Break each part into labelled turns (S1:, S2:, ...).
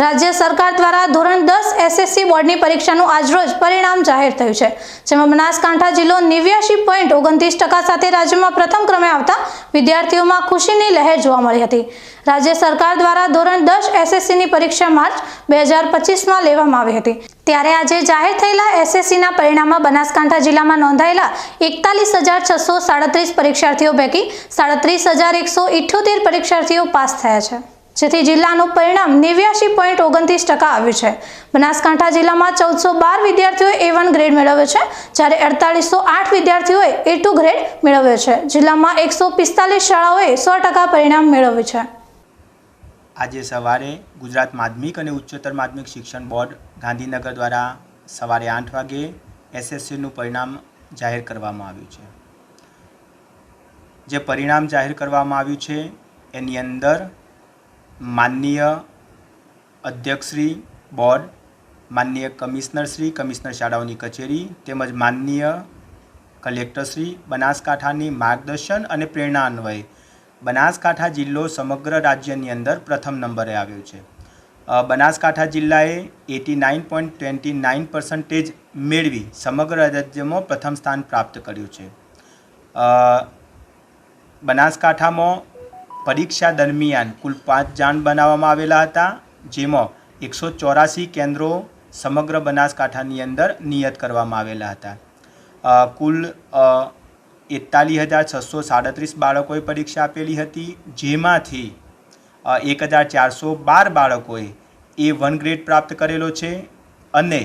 S1: રાજ્ય સરકાર દ્વારા ધોરણ દસ એસએસસી બોર્ડની પરીક્ષાનું આજરોજ પરિણામ જાહેર થયું છે જેમાં બનાસકાંઠા જિલ્લો નેવ્યાશી પોઈન્ટ ઓગણત્રીસ ટકા સાથે રાજ્યમાં પ્રથમ ક્રમે આવતા વિદ્યાર્થીઓમાં ખુશીની લહેર જોવા મળી હતી રાજ્ય સરકાર દ્વારા ધોરણ દસ એસએસસીની પરીક્ષા માર્ચ બે હજાર પચીસમાં લેવામાં આવી હતી ત્યારે આજે જાહેર થયેલા એસએસસીના પરિણામમાં બનાસકાંઠા જિલ્લામાં નોંધાયેલા એકતાલીસ હજાર છસો સાડત્રીસ પરીક્ષાર્થીઓ પૈકી સાડત્રીસ હજાર એકસો ઇઠ્યોતેર પરીક્ષાર્થીઓ પાસ થયા છે જેથી જિલ્લાનું પરિણામ નેવ્યાશી પોઈન્ટ ઓગણત્રીસ ટકા આવ્યું છે બનાસકાંઠા જિલ્લામાં ચૌદસો બાર વિદ્યાર્થીઓએ એ વન ગ્રેડ મેળવ્યો છે જ્યારે અડતાલીસો આઠ વિદ્યાર્થીઓએ એ ટુ ગ્રેડ મેળવ્યો છે જિલ્લામાં એકસો પિસ્તાલીસ શાળાઓએ સો ટકા પરિણામ મેળવ્યું છે
S2: આજે સવારે ગુજરાત માધ્યમિક અને ઉચ્ચતર માધ્યમિક શિક્ષણ બોર્ડ ગાંધીનગર દ્વારા સવારે આઠ વાગે એસએસસીનું પરિણામ જાહેર કરવામાં આવ્યું છે જે પરિણામ જાહેર કરવામાં આવ્યું છે એની અંદર માનનીય અધ્યક્ષશ્રી બોર્ડ માનનીય કમિશનરશ્રી કમિશનર શાળાઓની કચેરી તેમજ માનનીય કલેક્ટરશ્રી બનાસકાંઠાની માર્ગદર્શન અને પ્રેરણા અન્વયે બનાસકાંઠા જિલ્લો સમગ્ર રાજ્યની અંદર પ્રથમ નંબરે આવ્યો છે બનાસકાંઠા જિલ્લાએ eighty nine point twenty nine percentage મેળવી સમગ્ર રાજ્યમાં પ્રથમ સ્થાન પ્રાપ્ત કર્યું છે બનાસકાંઠામાં પરીક્ષા દરમિયાન કુલ પાંચ જાણ બનાવવામાં આવેલા હતા જેમાં એકસો ચોરાસી કેન્દ્રો સમગ્ર બનાસકાંઠાની અંદર નિયત કરવામાં આવેલા હતા કુલ એકતાલીસ હજાર છસો સાડત્રીસ બાળકોએ પરીક્ષા આપેલી હતી જેમાંથી એક હજાર ચારસો બાર બાળકોએ એ વન ગ્રેડ પ્રાપ્ત કરેલો છે અને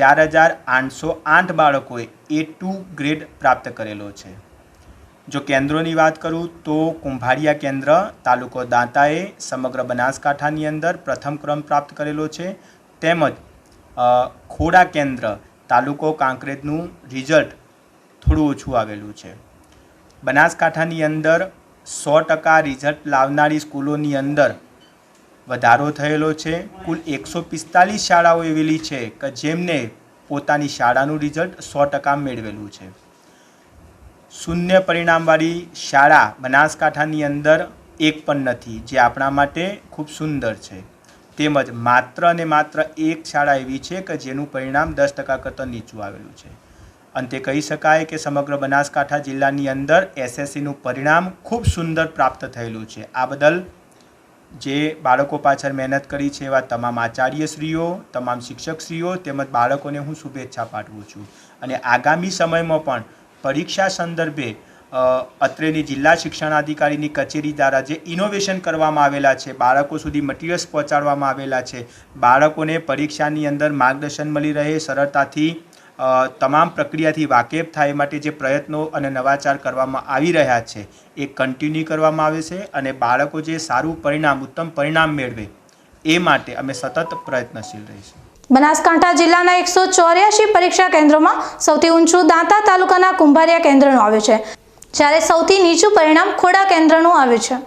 S2: ચાર હજાર આઠસો આઠ બાળકોએ એ ટુ ગ્રેડ પ્રાપ્ત કરેલો છે જો કેન્દ્રોની વાત કરું તો કુંભારિયા કેન્દ્ર તાલુકો દાંતાએ સમગ્ર બનાસકાંઠાની અંદર પ્રથમ ક્રમ પ્રાપ્ત કરેલો છે તેમજ ખોડા કેન્દ્ર તાલુકો કાંકરેજનું રિઝલ્ટ થોડું ઓછું આવેલું છે બનાસકાંઠાની અંદર સો ટકા રિઝલ્ટ લાવનારી સ્કૂલોની અંદર વધારો થયેલો છે કુલ એકસો પિસ્તાલીસ શાળાઓ એવેલી છે કે જેમને પોતાની શાળાનું રિઝલ્ટ સો ટકા મેળવેલું છે શૂન્ય પરિણામવાળી શાળા બનાસકાંઠાની અંદર એક પણ નથી જે આપણા માટે ખૂબ સુંદર છે તેમજ માત્ર ને માત્ર એક શાળા એવી છે કે જેનું પરિણામ દસ ટકા કરતાં નીચું આવેલું છે અંતે કહી શકાય કે સમગ્ર બનાસકાંઠા જિલ્લાની અંદર એસએસસીનું પરિણામ ખૂબ સુંદર પ્રાપ્ત થયેલું છે આ બદલ જે બાળકો પાછળ મહેનત કરી છે એવા તમામ આચાર્યશ્રીઓ તમામ શિક્ષકશ્રીઓ તેમજ બાળકોને હું શુભેચ્છા પાઠવું છું અને આગામી સમયમાં પણ પરીક્ષા સંદર્ભે અત્રેની જિલ્લા શિક્ષણાધિકારીની કચેરી દ્વારા જે ઇનોવેશન કરવામાં આવેલા છે બાળકો સુધી મટીરિયલ્સ પહોંચાડવામાં આવેલા છે બાળકોને પરીક્ષાની અંદર માર્ગદર્શન મળી રહે સરળતાથી તમામ પ્રક્રિયાથી વાકેફ થાય માટે જે પ્રયત્નો અને નવાચાર કરવામાં આવી રહ્યા છે એ કન્ટિન્યુ કરવામાં આવે છે અને બાળકો જે સારું પરિણામ ઉત્તમ પરિણામ મેળવે એ માટે અમે સતત પ્રયત્નશીલ રહીશું
S1: બનાસકાંઠા જિલ્લાના એકસો ચોર્યાસી પરીક્ષા કેન્દ્રોમાં સૌથી ઊંચું દાંતા તાલુકાના કુંભારિયા કેન્દ્રનું આવ્યું છે જ્યારે સૌથી નીચું પરિણામ ખોડા કેન્દ્રનું આવ્યું છે